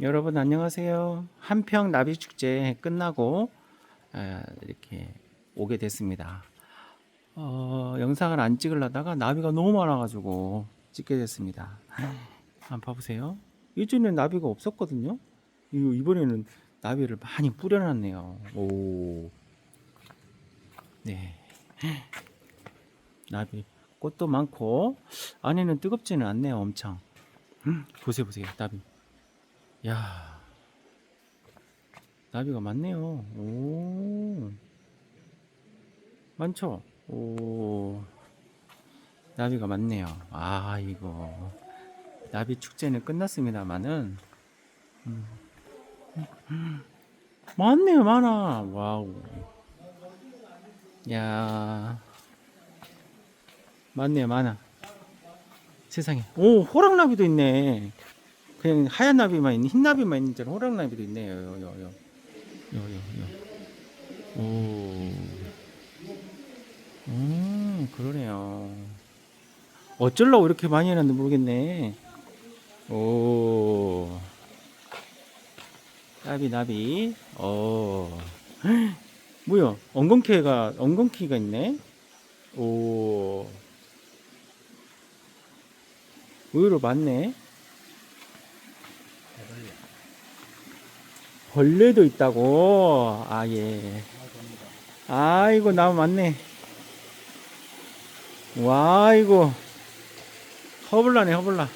여러분 안녕하세요. 한평 나비 축제 끝나고 아, 이렇게 오게 됐습니다. 어, 영상을 안 찍으려다가 나비가 너무 많아가지고 찍게 됐습니다. 한번 봐보세요. 예전에 나비가 없었거든요. 이- 이번에는 나비를 많이 뿌려놨네요. 오, 네. 나비 꽃도 많고 안에는 뜨겁지는 않네요. 엄청. 음, 보세요, 보세요, 나비. 야, 나비가 많네요. 오, 많죠? 오, 나비가 많네요. 아, 이거 나비 축제는 끝났습니다만은 음, 음, 많네요, 많아. 와우. 야, 많네요, 많아. 세상에. 오, 호랑나비도 있네. 그냥 하얀 나비만 있는 흰 나비만 있는 줄 호랑 나비도 있네요. 요, 요, 요. 요, 요, 요. 오. 음, 그러네요. 어쩌려고 이렇게 많이 해놨는지 모르겠네. 오. 나비, 나비. 어. 뭐야? 엉겅퀴가, 엉겅퀴가 있네? 오. 의외로 많네. 벌레도 있다고. 아, 예. 아이고, 나무 많네. 와, 이거. 허블라네, 허블라.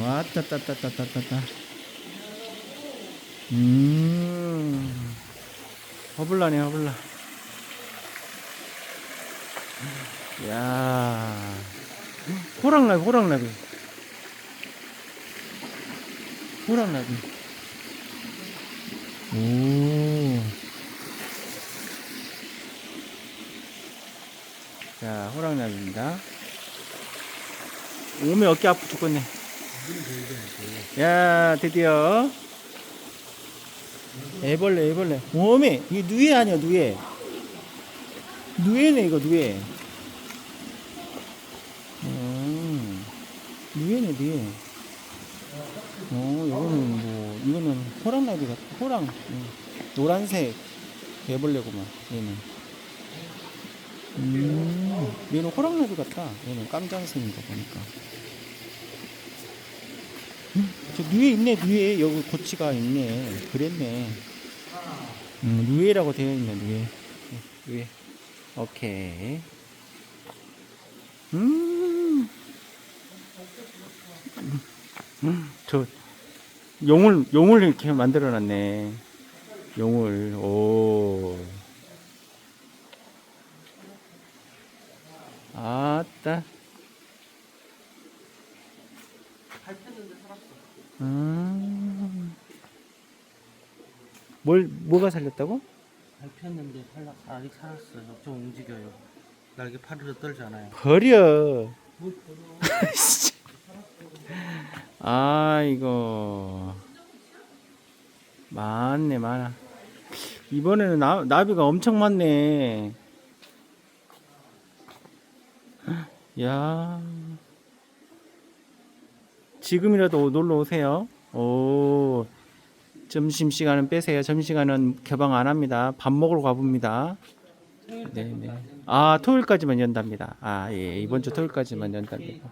와, 따따따따따따따. 음. 허블라네, 허블라. 야 호랑나비, 호랑나비. 호랑나비. 오. 자, 호랑나비입니다. 오메 어깨 아프 죽겠네. 야, 드디어. 애벌레, 애벌레. 오메, 이게 누에 아니야, 누에. 누에네, 이거, 누에. 음, 누에네, 누에. 어, 이거는 뭐, 이거는 호랑나비 같, 호랑, 음, 노란색 애벌레구만, 얘는. 음, 얘는 호랑나비 같다. 얘는 깜장색인 거 보니까. 음, 저 누에 있네, 누에. 여기 고치가 있네. 그랬네. 음, 누에라고 되어 있네, 누에. 누에. 오케이. 음. 음, 저 용을 용을 이렇게 만들어 놨네. 용을. 오. 아따. 음. 뭘 뭐가 살렸다고? 밟혔는데 살라, 아직 살았어요. 좀 움직여요. 날개 파르르 떨잖아요. 버려. 아 이거 많네 많아. 이번에는 나, 나비가 엄청 많네. 야 지금이라도 놀러 오세요. 오 점심 시간은 빼세요. 점심 시간은 개방 안 합니다. 밥 먹으러 가봅니다. 네네. 아 토요일까지만 연답니다. 아 예, 이번 주 토요일까지만 연답니다.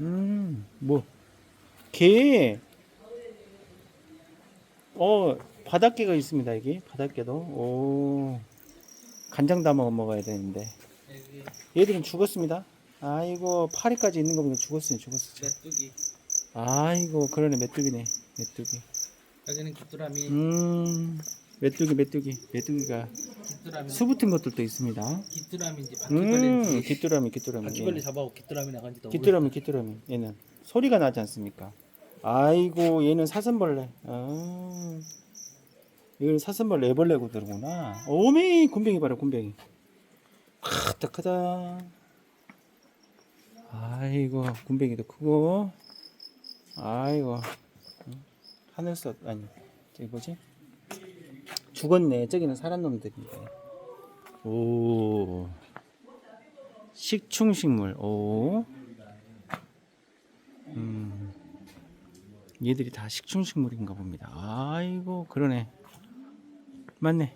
음, 뭐 게. 어 바닷게가 있습니다 여기 바닷게도. 오 간장 담아 먹어야 되는데 얘들은 죽었습니다. 아이고 파리까지 있는 거보다 죽었어요 죽었어. 메뚜기. 아이고 그러네 메뚜기네 메뚜기. 여기는 귀뚜라미. 음 메뚜기 메뚜기 메뚜기가 귀뚜라미. 수 붙은 것들도 있습니다. 귀뚜라미인지 음, 바퀴벌레인지. 귀뚜라미, 귀뚜라미. 바퀴벌레 예. 잡아고 귀뚜라미 나간지 도 귀뚜라미, 귀뚜라미. 얘는 소리가 나지 않습니까? 아이고, 얘는 사슴벌레. 아, 이건 사슴벌레, 애벌레고 들구나. 오메, 곰뱅이 봐라, 곰뱅이. 크다, 크다. 아이고, 곰뱅이도 크고. 아이고, 하늘솥 아니, 저기 뭐지? 죽었네. 저기는 살한 놈들인데. 오. 식충식물. 오. 음. 얘들이 다 식충식물인가 봅니다. 아이고 그러네. 맞네.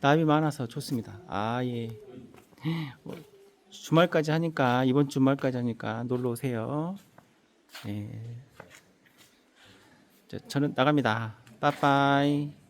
나비 많아서 좋습니다. 아 예. 뭐, 주말까지 하니까 이번 주말까지 하니까 놀러 오세요. 예. 자, 저는 나갑니다. 빠빠이.